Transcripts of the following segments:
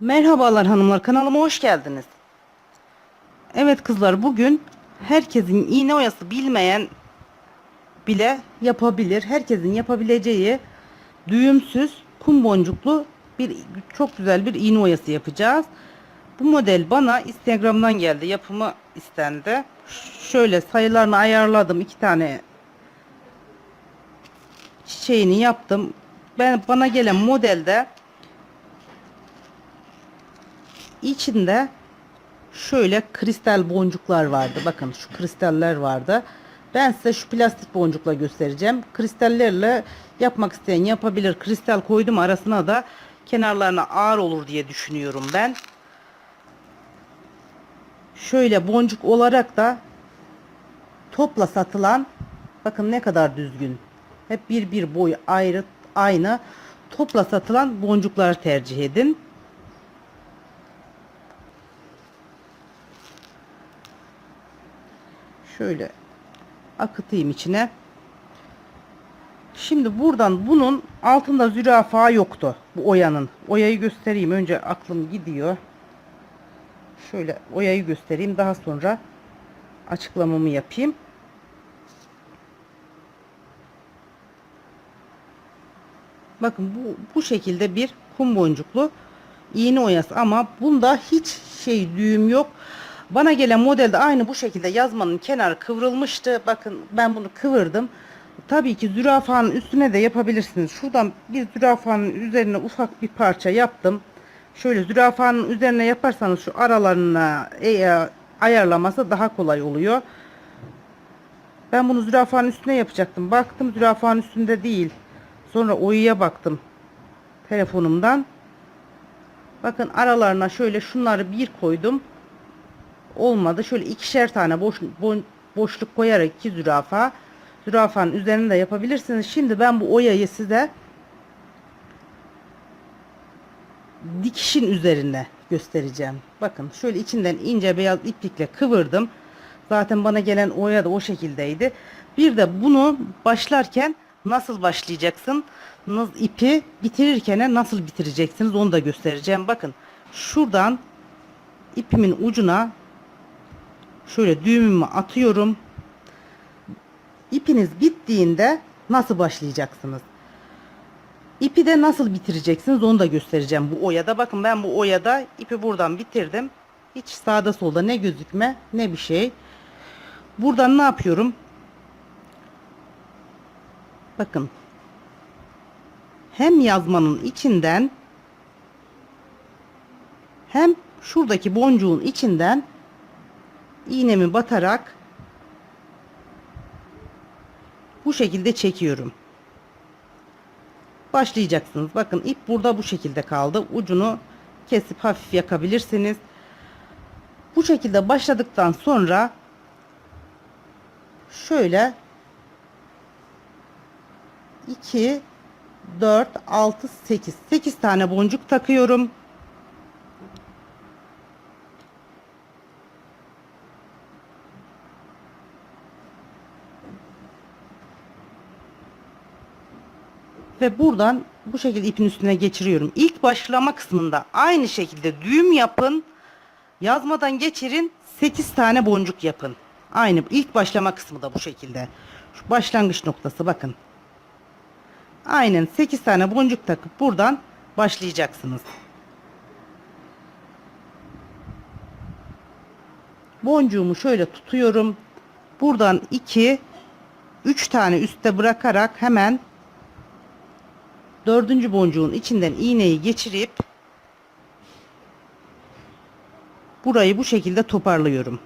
Merhabalar hanımlar kanalıma hoş geldiniz. Evet kızlar bugün herkesin iğne oyası bilmeyen bile yapabilir. Herkesin yapabileceği düğümsüz kum boncuklu bir çok güzel bir iğne oyası yapacağız. Bu model bana Instagram'dan geldi. Yapımı istendi. Şöyle sayılarını ayarladım. iki tane çiçeğini yaptım. Ben bana gelen modelde içinde şöyle kristal boncuklar vardı. Bakın şu kristaller vardı. Ben size şu plastik boncukla göstereceğim. Kristallerle yapmak isteyen yapabilir. Kristal koydum arasına da kenarlarına ağır olur diye düşünüyorum ben. Şöyle boncuk olarak da topla satılan bakın ne kadar düzgün. Hep bir bir boy ayrı aynı topla satılan boncukları tercih edin. Şöyle akıtayım içine. Şimdi buradan bunun altında zürafa yoktu. Bu oyanın. Oyayı göstereyim. Önce aklım gidiyor. Şöyle oyayı göstereyim. Daha sonra açıklamamı yapayım. Bakın bu, bu şekilde bir kum boncuklu iğne oyası ama bunda hiç şey düğüm yok. Bana gelen modelde aynı bu şekilde yazmanın kenarı kıvrılmıştı. Bakın ben bunu kıvırdım. Tabii ki zürafanın üstüne de yapabilirsiniz. Şuradan bir zürafanın üzerine ufak bir parça yaptım. Şöyle zürafanın üzerine yaparsanız şu aralarına e, ayarlaması daha kolay oluyor. Ben bunu zürafanın üstüne yapacaktım. Baktım zürafanın üstünde değil. Sonra oyuya baktım telefonumdan. Bakın aralarına şöyle şunları bir koydum. Olmadı. Şöyle ikişer tane boş, bo- boşluk koyarak iki zürafa. Zürafanın üzerinde yapabilirsiniz. Şimdi ben bu oyayı size dikişin üzerine göstereceğim. Bakın şöyle içinden ince beyaz iplikle kıvırdım. Zaten bana gelen oya da o şekildeydi. Bir de bunu başlarken nasıl başlayacaksın? İpi bitirirken nasıl bitireceksiniz onu da göstereceğim. Bakın şuradan ipimin ucuna şöyle düğümümü atıyorum. İpiniz bittiğinde nasıl başlayacaksınız? İpi de nasıl bitireceksiniz onu da göstereceğim bu oyada. Bakın ben bu oyada ipi buradan bitirdim. Hiç sağda solda ne gözükme ne bir şey. Buradan ne yapıyorum? Bakın. Hem yazmanın içinden hem şuradaki boncuğun içinden iğnemi batarak bu şekilde çekiyorum. Başlayacaksınız. Bakın ip burada bu şekilde kaldı. Ucunu kesip hafif yakabilirsiniz. Bu şekilde başladıktan sonra şöyle 2 4 6 8 8 tane boncuk takıyorum. Ve buradan bu şekilde ipin üstüne geçiriyorum. İlk başlama kısmında aynı şekilde düğüm yapın. Yazmadan geçirin. 8 tane boncuk yapın. Aynı ilk başlama kısmı da bu şekilde. Şu başlangıç noktası bakın. Aynen 8 tane boncuk takıp buradan başlayacaksınız. Boncuğumu şöyle tutuyorum. Buradan 2 3 tane üstte bırakarak hemen dördüncü boncuğun içinden iğneyi geçirip burayı bu şekilde toparlıyorum.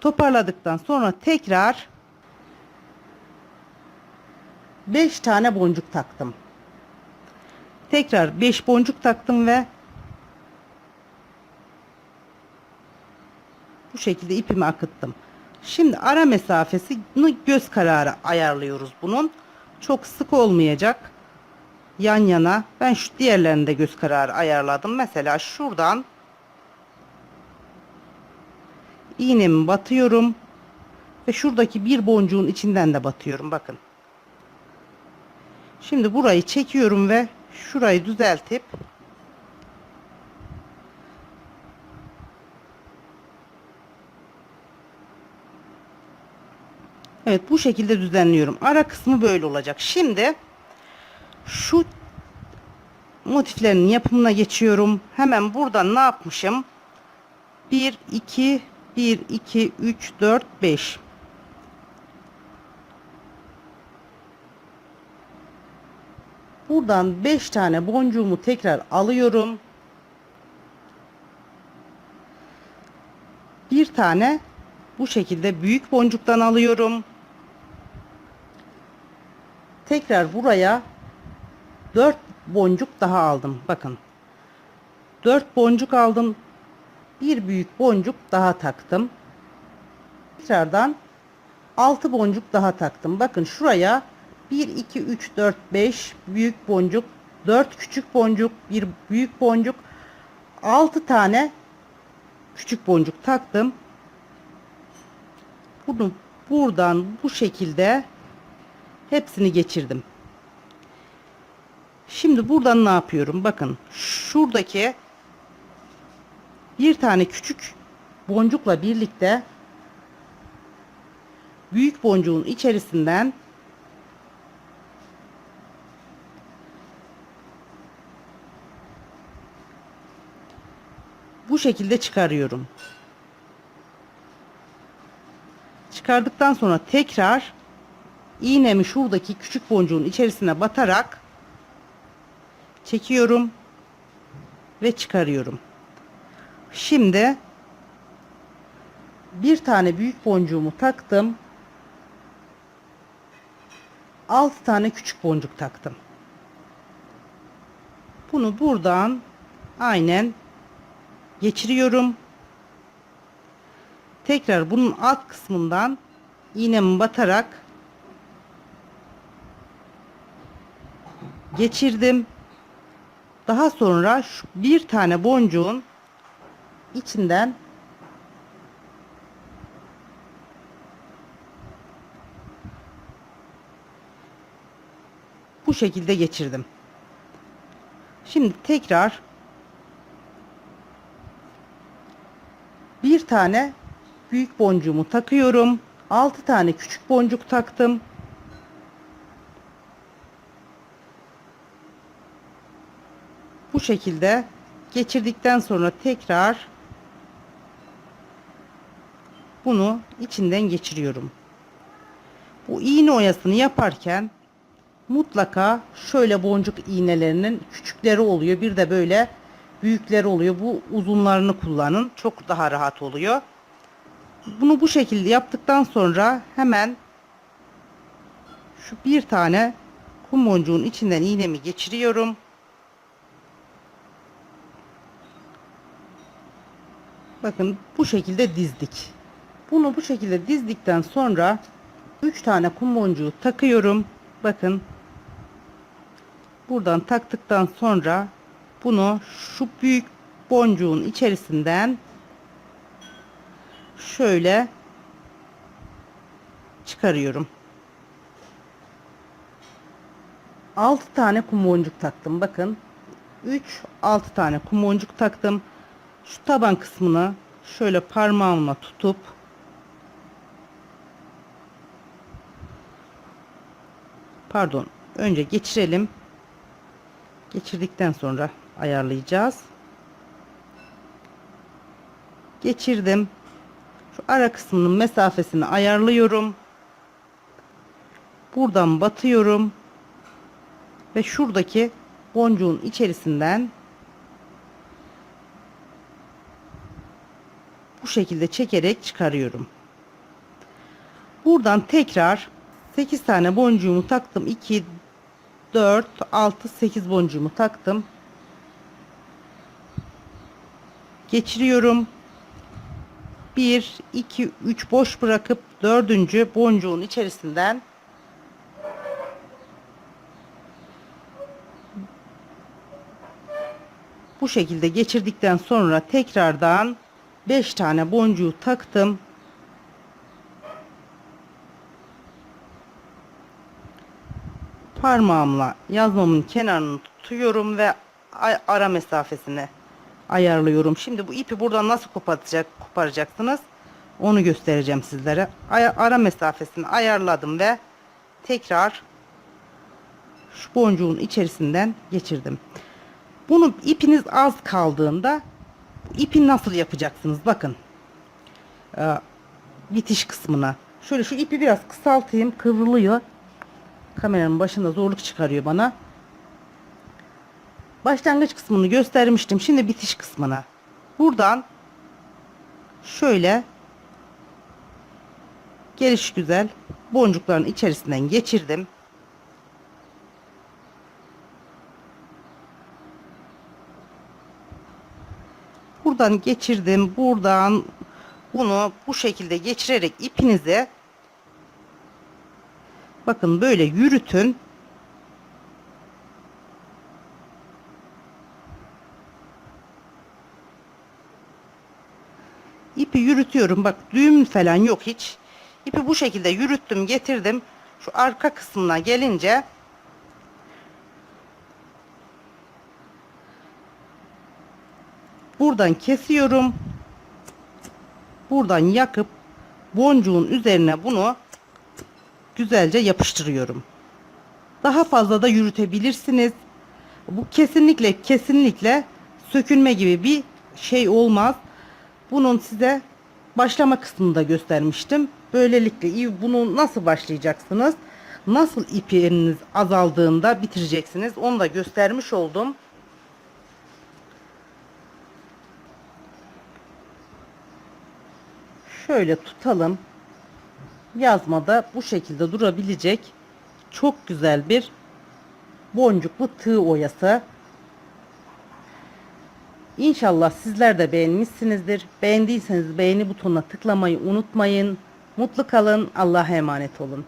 Toparladıktan sonra tekrar 5 tane boncuk taktım. Tekrar 5 boncuk taktım ve bu şekilde ipimi akıttım. Şimdi ara mesafesini göz kararı ayarlıyoruz bunun. Çok sık olmayacak. Yan yana. Ben şu diğerlerini de göz kararı ayarladım. Mesela şuradan iğnemi batıyorum ve şuradaki bir boncuğun içinden de batıyorum bakın. Şimdi burayı çekiyorum ve şurayı düzeltip Evet bu şekilde düzenliyorum. Ara kısmı böyle olacak. Şimdi şu motiflerin yapımına geçiyorum. Hemen buradan ne yapmışım? 1 2 1 2 3 4 5 Buradan 5 tane boncuğumu tekrar alıyorum. Bir tane bu şekilde büyük boncuktan alıyorum. Tekrar buraya 4 boncuk daha aldım. Bakın. 4 boncuk aldım. Bir büyük boncuk daha taktım. Tekrardan 6 boncuk daha taktım. Bakın şuraya 1 2 3 4 5 büyük boncuk, 4 küçük boncuk, bir büyük boncuk, 6 tane küçük boncuk taktım. Bunu buradan bu şekilde hepsini geçirdim. Şimdi buradan ne yapıyorum? Bakın şuradaki bir tane küçük boncukla birlikte büyük boncuğun içerisinden bu şekilde çıkarıyorum. Çıkardıktan sonra tekrar iğnemi şuradaki küçük boncuğun içerisine batarak çekiyorum ve çıkarıyorum. Şimdi bir tane büyük boncuğumu taktım. 6 tane küçük boncuk taktım. Bunu buradan aynen geçiriyorum. Tekrar bunun alt kısmından iğnemi batarak geçirdim. Daha sonra şu bir tane boncuğun içinden bu şekilde geçirdim. Şimdi tekrar bir tane büyük boncuğumu takıyorum. 6 tane küçük boncuk taktım. Bu şekilde geçirdikten sonra tekrar bunu içinden geçiriyorum. Bu iğne oyasını yaparken mutlaka şöyle boncuk iğnelerinin küçükleri oluyor. Bir de böyle büyükleri oluyor. Bu uzunlarını kullanın. Çok daha rahat oluyor. Bunu bu şekilde yaptıktan sonra hemen şu bir tane kum boncuğun içinden iğnemi geçiriyorum. Bakın bu şekilde dizdik. Bunu bu şekilde dizdikten sonra 3 tane kum boncuğu takıyorum. Bakın. Buradan taktıktan sonra bunu şu büyük boncuğun içerisinden şöyle çıkarıyorum. 6 tane kum boncuk taktım. Bakın. 3 6 tane kum boncuk taktım. Şu taban kısmını şöyle parmağımla tutup pardon önce geçirelim. Geçirdikten sonra ayarlayacağız. Geçirdim. Şu ara kısmının mesafesini ayarlıyorum. Buradan batıyorum. Ve şuradaki boncuğun içerisinden şekilde çekerek çıkarıyorum. Buradan tekrar 8 tane boncuğumu taktım. 2 4 6 8 boncuğumu taktım. Geçiriyorum. 1 2 3 boş bırakıp dördüncü boncuğun içerisinden bu şekilde geçirdikten sonra tekrardan 5 tane boncuğu taktım. parmağımla yazmamın kenarını tutuyorum ve ara mesafesini ayarlıyorum. Şimdi bu ipi buradan nasıl kopartacak, koparacaksınız? Onu göstereceğim sizlere. Ara mesafesini ayarladım ve tekrar şu boncuğun içerisinden geçirdim. Bunu ipiniz az kaldığında ipi nasıl yapacaksınız? Bakın. Ee, bitiş kısmına. Şöyle şu ipi biraz kısaltayım. Kıvrılıyor. Kameranın başında zorluk çıkarıyor bana. Başlangıç kısmını göstermiştim. Şimdi bitiş kısmına. Buradan şöyle geliş güzel boncukların içerisinden geçirdim. Buradan geçirdim. Buradan bunu bu şekilde geçirerek ipinizi bakın böyle yürütün. İpi yürütüyorum. Bak düğüm falan yok hiç. İpi bu şekilde yürüttüm, getirdim. Şu arka kısmına gelince buradan kesiyorum. Buradan yakıp boncuğun üzerine bunu güzelce yapıştırıyorum. Daha fazla da yürütebilirsiniz. Bu kesinlikle kesinlikle sökülme gibi bir şey olmaz. Bunun size başlama kısmını da göstermiştim. Böylelikle bunu nasıl başlayacaksınız? Nasıl ipiniz azaldığında bitireceksiniz? Onu da göstermiş oldum. Şöyle tutalım. Yazmada bu şekilde durabilecek çok güzel bir boncuklu tığ oyası. İnşallah sizler de beğenmişsinizdir. Beğendiyseniz beğeni butonuna tıklamayı unutmayın. Mutlu kalın. Allah'a emanet olun.